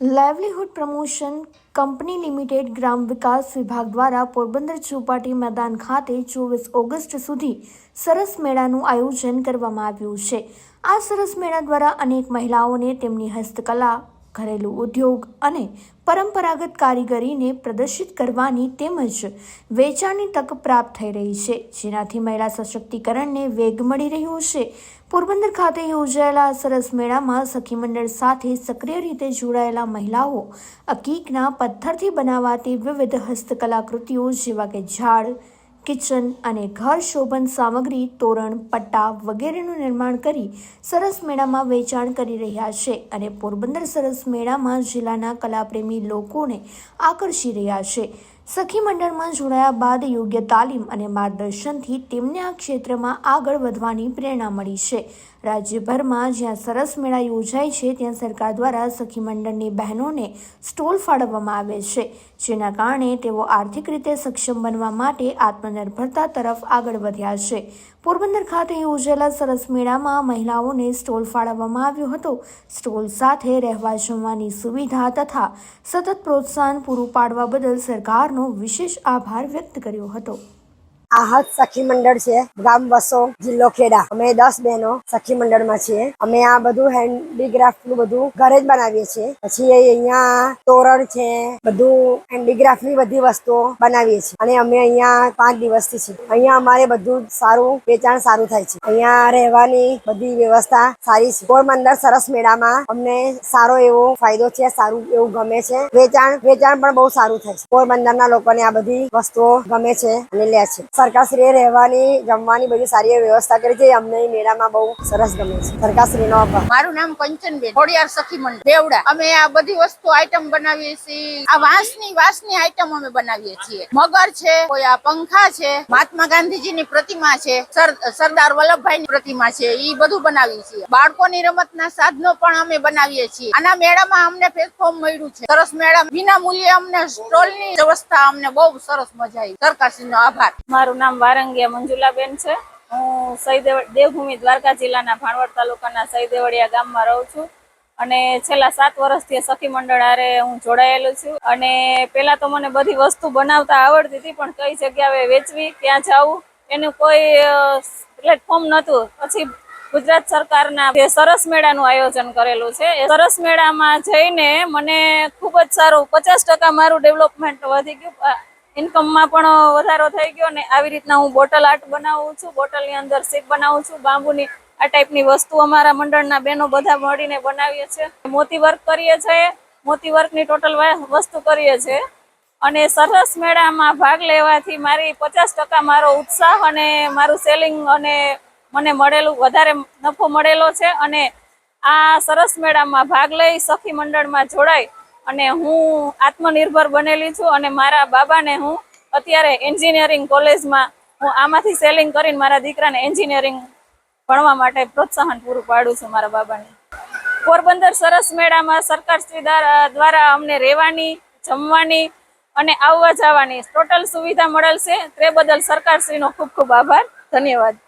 Livelihood promotion company limited ગ્રામ વિકાસ વિભાગ દ્વારા પોરબંદર ચોપાટી મેદાન ખાતે ચોવીસ ઓગસ્ટ સુધી સરસ મેળાનું આયોજન કરવામાં આવ્યું છે. આ સરસ મેળા દ્વારા અનેક મહિલાઓને તેમની હસ્તકલા ઘરેલું ઉદ્યોગ અને પરંપરાગત કારીગરીને પ્રદર્શિત કરવાની તેમજ વેચાણની તક પ્રાપ્ત થઈ રહી છે. જેનાથી મહિલા સશક્તિકરણને વેગ મળી રહ્યો છે. પોરબંદર ખાતે યોજાયેલા સરસ મેળામાં સખી મંડળ સાથે સક્રિય રીતે જોડાયેલા મહિલાઓ અકીકના પથ્થરથી બનાવાતી વિવિધ હસ્તકલાકૃતિઓ જેવા કે ઝાડ કિચન અને ઘર શોભન સામગ્રી, તોરણ, પટ્ટા વગેરેનું નિર્માણ કરી સરસ મેળામાં વેચાણ કરી રહ્યા છે અને પોરબંદર સરસ મેળામાં જિલ્લાના કલાપ્રેમી લોકોને આકર્ષી રહ્યા છે. સખી મંડળમાં જોડાયા બાદ યોગ્ય તાલીમ અને માર્ગદર્શનથી તેમને આ ક્ષેત્રમાં આગળ વધવાની પ્રેરણા મળી છે. રાજ્યભરમાં જ્યાં સરસ મેળા યોજાય છે, ત્યાં સરકાર દ્વારા સખી મંડળની બહેનોને સ્ટોલ ફાળવવામાં આવે છે, જેના કારણે તેઓ આર્થિક રીતે સક્ષમ બનવા માટે આત્મનિર્ભરતા તરફ આગળ વધ્યા છે. પોરબંદર ખાતે યોજાયેલા સરસ મેળામાં મહિલાઓને સ્ટોલ ફાળવવામાં આવ્યો હતો. સ્ટોલ સાથે રહેવા જમવાની સુવિધા તથા સતત પ્રોત્સાહન પૂરું પાડવા બદલ સરકારનો વિશેષ આભાર વ્યક્ત કર્યો હતો. આહત સખી મંડળ છે, ગામ વસો, જિલ્લો ખેડા. અમે દસ બહેનો સખી મંડળમાં છીએ. અમે આ બધું હેન્ડીક્રાફ્ટનું બધું ઘરે જ બનાવીએ છીએ. પછી અહીંયા તોરણ છે, બધું હેન્ડીક્રાફ્ટની બધી વસ્તુઓ બનાવીએ છીએ. અને અમે અહીંયા પાંચ દિવસથી છીએ. અહીંયા અમારે બધું સારું વેચાણ સારું થાય છે. અહીંયા રહેવાની બધી વ્યવસ્થા સારી છે. પોરબંદર સરસ મેળામાં અમને સારો એવો ફાયદો છે, સારું એવું ગમે છે. વેચાણ વેચાણ પણ બહુ સારું થાય છે. પોરબંદરના લોકોને આ બધી વસ્તુઓ ગમે છે અને લે છે. સરકારશ્રીએ રહેવાની, જમવાની બધી સારી વ્યવસ્થા કરી છે. અમને મેળામાં બહુ સરસ ગમે છે. સરકારશ્રીનો આભાર. મારું નામ કંચનબેન, ખોડિયાર સખી મંડળ દેવડા અમે આ બધી વસ્તુ આઈટમ બનાવીએ છીએ. આ વાંસની વાંસની આઈટમ અમે બનાવીએ છીએ. મગર છે, કોઈ આ પંખા છે, મહાત્મા ગાંધીજીની પ્રતિમા છે, સર- સરદાર વલ્લભભાઈની પ્રતિમા છે, ઈ બધું બનાવીએ છીએ. બાળકોની રમતના સાધનો પણ અમે બનાવીએ છીએ. આના મેળામાં અમને પ્લેટફોર્મ મળ્યું છે. સરસ મેળા. વિના મૂલ્યે અમને સ્ટોલની વ્યવસ્થા અમને બહુ સરસ મજા આવી. સરકારશ્રીનો આભાર. મારું નામ વારંગિયા મંજુલાબેન છે. હું સહીદેવ દેવભૂમિ દ્વારકા જિલ્લાના ભાણવડ તાલુકાના સહીદેવડિયા ગામમાં રહું છું. અને છેલ્લા સાત વર્ષથી સખી મંડળ આરે હું જોડાયેલું છું. અને પહેલાં તો મને બધી વસ્તુ બનાવતા આવડતી હતી, પણ કઈ જગ્યાએ વેચવી, ક્યાં જવું, એનું કોઈ પ્લેટફોર્મ નહોતું. પછી ગુજરાત સરકારના જે સરસ મેળાનું આયોજન કરેલું છે. એ સરસ મેળામાં જઈને મને ખૂબ જ સારું, પચાસ ટકા મારું ડેવલપમેન્ટ વધી ગયું. ઇન્કમમાં પણ વધારો થઈ ગયો ને આવી રીતના હું બોટલ આર્ટ બનાવું છું, બોટલની અંદર સીપ બનાવું છું, બાંબુની આ ટાઈપની વસ્તુ અમારા મંડળના બહેનો બધા મળીને બનાવીએ છીએ મોતી વર્ક કરીએ છીએ મોતી વર્કની ટોટલ વસ્તુ કરીએ છીએ અને સરસ મેળામાં ભાગ લેવાથી મારી પચાસ ટકા મારો ઉત્સાહ અને મારું સેલિંગ અને મને મળેલું, વધારે નફો મળેલો છે. અને આ સરસ મેળામાં ભાગ લઈ સખી મંડળમાં જોડાઈ અને હું આત્મનિર્ભર બનેલી છું અને મારા બાબાને હું અત્યારે એન્જિનિયરિંગ કોલેજમાં હું આમાંથી સેલિંગ કરીને મારા દીકરાને એન્જિનિયરિંગ ભણવા માટે પ્રોત્સાહન પૂરું પાડું છું મારા બાબાને. પોરબંદર સરસ મેળામાં સરકારશ્રી દ્વારા અમને રહેવાની, જમવાની અને આવવા જવાની ટોટલ સુવિધા મળેલ છે. તે બદલ સરકારશ્રીનો ખૂબ ખૂબ આભાર. ધન્યવાદ.